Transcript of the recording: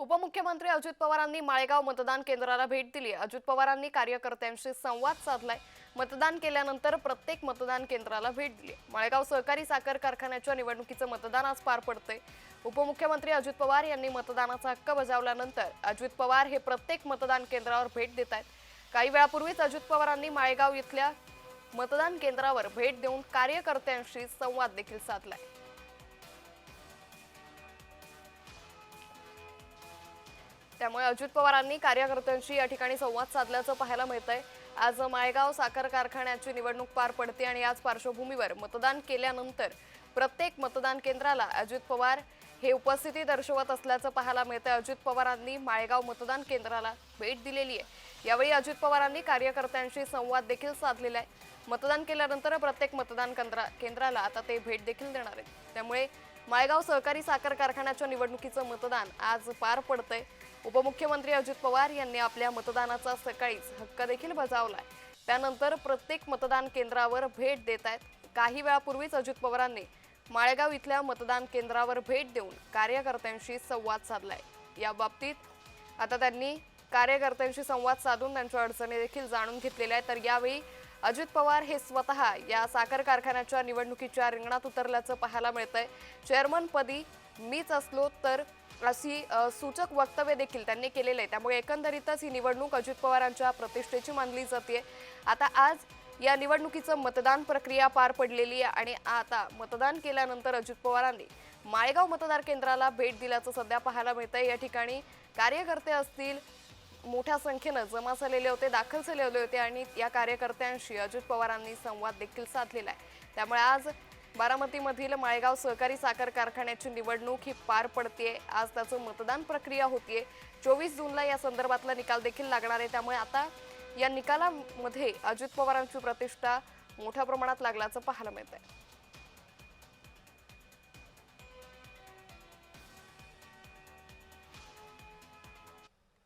उपमुख्यमंत्री अजित पवारांनी माळेगाव मतदान केंद्राला भेट दिली. अजित पवारांनी कार्यकर्त्यांशी संवाद साधलाय. मतदान केल्यानंतर प्रत्येक मतदान केंद्राला भेट दिली. माळेगाव सहकारी साखर कारखान्याच्या निवडणुकीचं मतदान आज पार पडतंय. उपमुख्यमंत्री अजित पवार यांनी मतदानाचा हक्क बजावल्यानंतर अजित पवार हे प्रत्येक मतदान केंद्रावर भेट देत आहेत. काही वेळापूर्वीच अजित पवारांनी माळेगाव इथल्या मतदान केंद्रावर भेट देऊन कार्यकर्त्यांशी संवाद देखील साधलाय. त्यामुळे अजित पवारांनी कार्यकर्त्यांशी या ठिकाणी संवाद साधल्याचं पाहायला मिळतंय. आज माळेगाव साखर कारखान्याची निवडणूक पार पडते आणि याच पार्श्वभूमीवर मतदान केल्यानंतर प्रत्येक मतदान केंद्राला अजित पवार हे उपस्थिती दर्शवत असल्याचं पाहायला मिळतंय. अजित पवारांनी माळेगाव मतदान केंद्राला भेट दिलेली आहे. यावेळी अजित पवारांनी कार्यकर्त्यांशी संवाद देखील साधलेला आहे. मतदान केल्यानंतर प्रत्येक मतदान केंद्रा केंद्राला आता ते भेट देखील देणार आहेत. त्यामुळे माळेगाव सहकारी साखर कारखान्याच्या निवडणुकीचं मतदान आज पार पडतंय. उपमुख्यमंत्री अजित पवार यांनी आपल्या मतदानाचा सकाळीच हक्क देखील बजावलाय. त्यानंतर प्रत्येक मतदान केंद्रावर भेट देत आहेत. काही वेळापूर्वीच अजित पवारांनी माळेगाव इथल्या मतदान केंद्रावर भेट देऊन कार्यकर्त्यांशी संवाद साधलाय. या बाबतीत आता त्यांनी कार्यकर्त्यांशी संवाद साधून त्यांच्या अडचणी देखील जाणून घेतलेल्या आहेत. तर यावेळी अजित पवार हे स्वतः या साखर कारखान्याच्या निवडणुकीच्या रिंगणात उतरल्याचं पाहायला मिळतंय. चेअरमनपदी मीच असलो तर अशी सूचक वक्तव्य देखील त्यांनी केलेलं आहे. त्यामुळे एकंदरीतच ही निवडणूक अजित पवारांच्या प्रतिष्ठेची मानली जाते. आता आज या निवडणुकीचं मतदान प्रक्रिया पार पडलेली आहे आणि आता मतदान केल्यानंतर अजित पवारांनी माळेगाव मतदार केंद्राला भेट दिल्याचं सध्या पाहायला मिळतंय. या ठिकाणी कार्यकर्ते असतील मोठ्या संख्येनं जमा झालेले होते दाखल झालेले होते आणि या कार्यकर्त्यांशी अजित पवारांनी संवाद देखील साधलेला आहे. त्यामुळे आज बारामतीमधील माळेगाव सहकारी साखर कारखान्याची निवडणूक ही पार पडते आज त्याचं मतदान प्रक्रिया होतीये. चोवीस जूनला या संदर्भातला निकाल देखील लागणार आहे. त्यामुळे आता या निकालामध्ये अजित पवारांची प्रतिष्ठा मोठ्या प्रमाणात लागल्याचं पाहायला मिळत आहे